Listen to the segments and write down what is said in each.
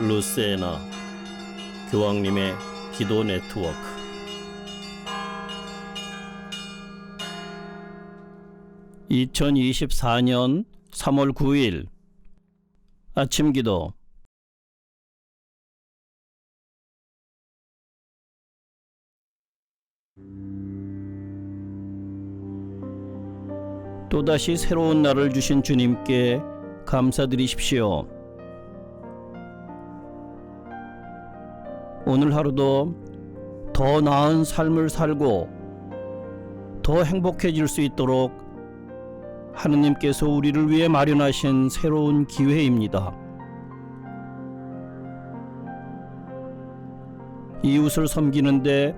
루세나 교황님의 기도 네트워크 (2024년 3월 9일) 아침 기도 또다시 새로운 날을 주신 주님께 감사드리십시오. 오늘 하루도 더 나은 삶을 살고 더 행복해질 수 있도록 하느님께서 우리를 위해 마련하신 새로운 기회입니다. 이웃을 섬기는데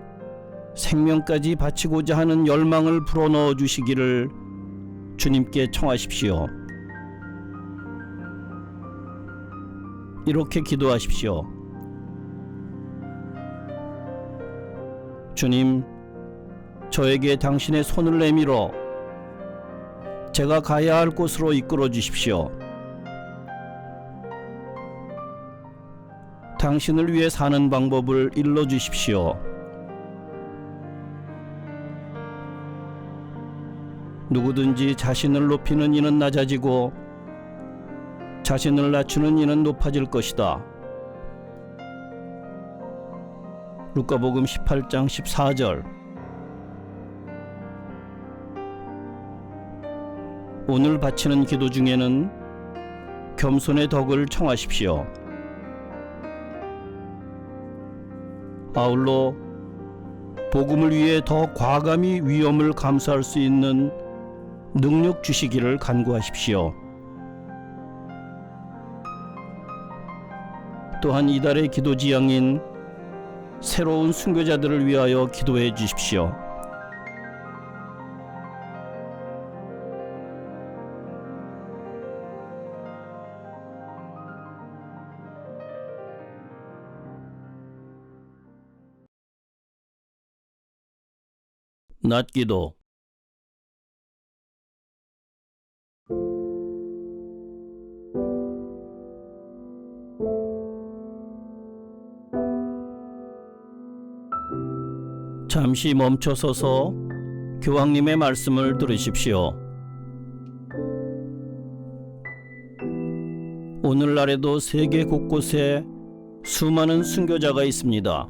생명까지 바치고자 하는 열망을 불어넣어 주시기를 주님께 청하십시오. 이렇게 기도하십시오. 주님, 저에게 당신의 손을 내밀어 제가 가야 할 곳으로 이끌어 주십시오. 당신을 위해 사는 방법을 일러 주십시오. 누구든지 자신을 높이는 이는 낮아지고 자신을 낮추는 이는 높아질 것이다. 루카복음 18장 14절 오늘 바치는 기도 중에는 겸손의 덕을 청하십시오. 아울러 복음을 위해 더 과감히 위험을 감수할 수 있는 능력 주시기를 간구하십시오. 또한 이달의 기도 지향인 새로운 순교자들을 위하여 기도해 주십시오. 낮 기도 잠시 멈춰서서 교황님의 말씀을 들으십시오. 오늘날에도 세계 곳곳에 수많은 순교자가 있습니다.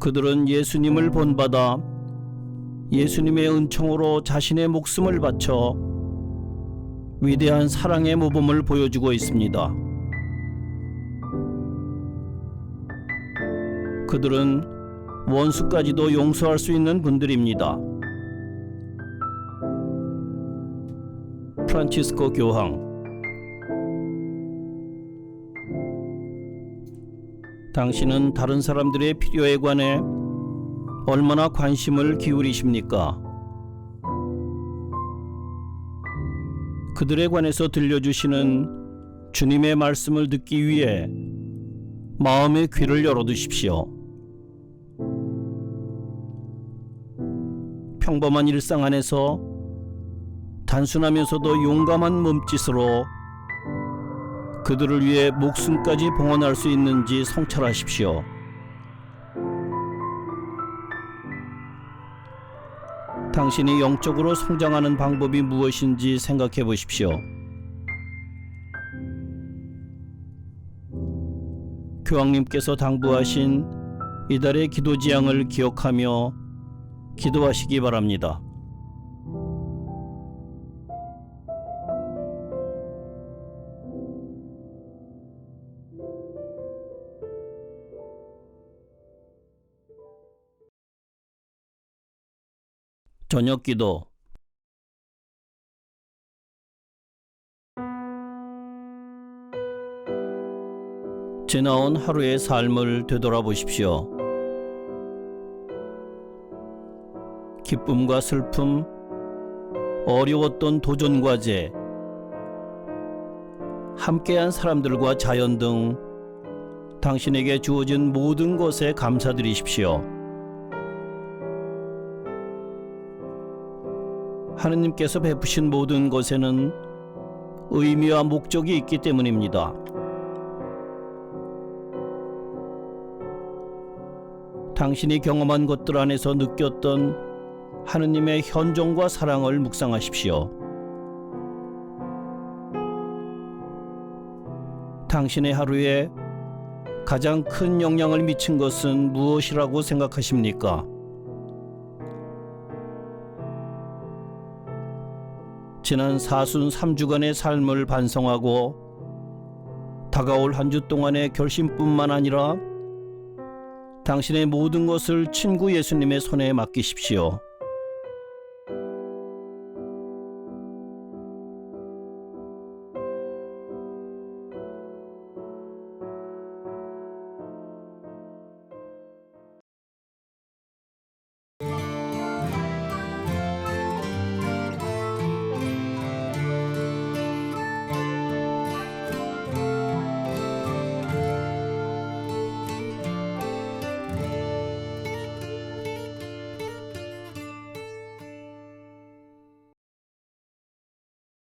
그들은 예수님을 본받아 예수님의 은총으로 자신의 목숨을 바쳐 위대한 사랑의 모범을 보여주고 있습니다. 그들은 원수까지도 용서할 수 있는 분들입니다. 프란치스코 교황 당신은 다른 사람들의 필요에 관해 얼마나 관심을 기울이십니까? 그들에 관해서 들려주시는 주님의 말씀을 듣기 위해 마음의 귀를 열어두십시오. 평범한 일상 안에서 단순하면서도 용감한 몸짓으로 그들을 위해 목숨까지 봉헌할 수 있는지 성찰하십시오. 당신이 영적으로 성장하는 방법이 무엇인지 생각해 보십시오. 교황님께서 당부하신 이달의 기도 지향을 기억하며 기도하시기 바랍니다. 저녁 기도 지나온 하루의 삶을 되돌아보십시오. 기쁨과 슬픔, 어려웠던 도전 과제, 함께한 사람들과 자연 등 당신에게 주어진 모든 것에 감사드리십시오. 하느님께서 베푸신 모든 것에는 의미와 목적이 있기 때문입니다. 당신이 경험한 것들 안에서 느꼈던 하느님의 현종과 사랑을 묵상하십시오. 당신의 하루에 가장 큰 영향을 미친 것은 무엇이라고 생각하십니까? 지난 사순 3주간의 삶을 반성하고 다가올 한 주 동안의 결심뿐만 아니라 당신의 모든 것을 친구 예수님의 손에 맡기십시오.